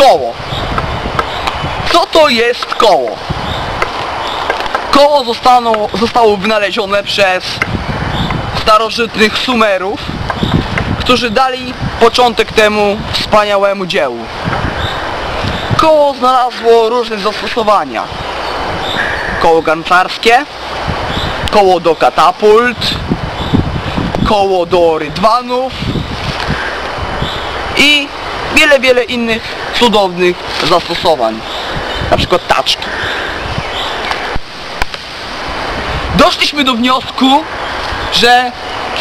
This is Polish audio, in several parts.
Koło. Co to jest koło? Koło zostało, zostało wynalezione przez starożytnych Sumerów, którzy dali początek temu wspaniałemu dziełu. Koło znalazło różne zastosowania. Koło garncarskie, koło do katapult, koło do rydwanów i wiele, wiele innych cudownych zastosowań. Na przykład taczki. Doszliśmy do wniosku, że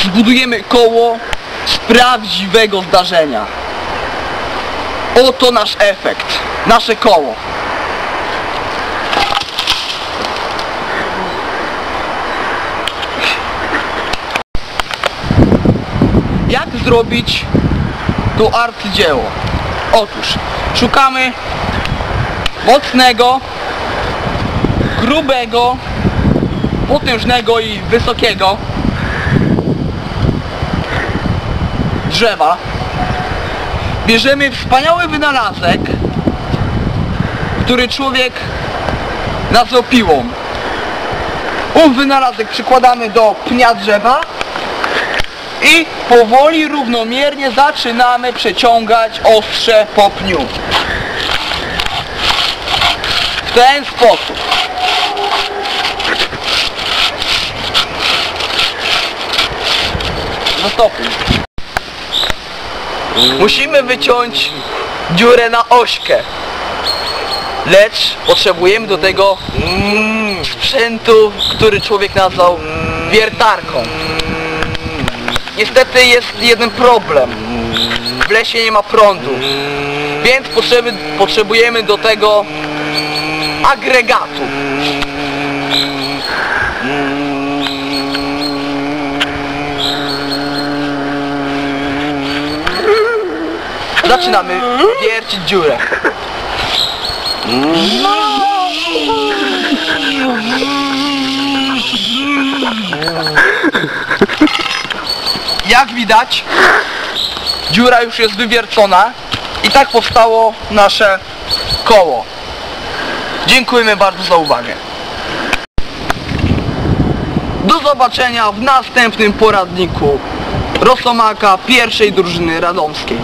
zbudujemy koło z prawdziwego zdarzenia. Oto nasz efekt, nasze koło. Jak zrobić to arcydzieło? Otóż szukamy mocnego, grubego, potężnego i wysokiego drzewa. Bierzemy wspaniały wynalazek, który człowiek nazwał piłą. Ów wynalazek przykładamy do pnia drzewa i powoli, równomiernie zaczynamy przeciągać ostrze po pniu. W ten sposób. Zastopuj. Musimy wyciąć dziurę na ośkę. Lecz potrzebujemy do tego sprzętu, który człowiek nazwał wiertarką. Niestety jest jeden problem. W lesie nie ma prądu. Więc potrzeby, potrzebujemy do tego agregatu. Zaczynamy wiercić dziurę. Jak widać, dziura już jest wywiercona i tak powstało nasze koło. Dziękujemy bardzo za uwagę. Do zobaczenia w następnym poradniku Rosomaka pierwszej drużyny radomskiej.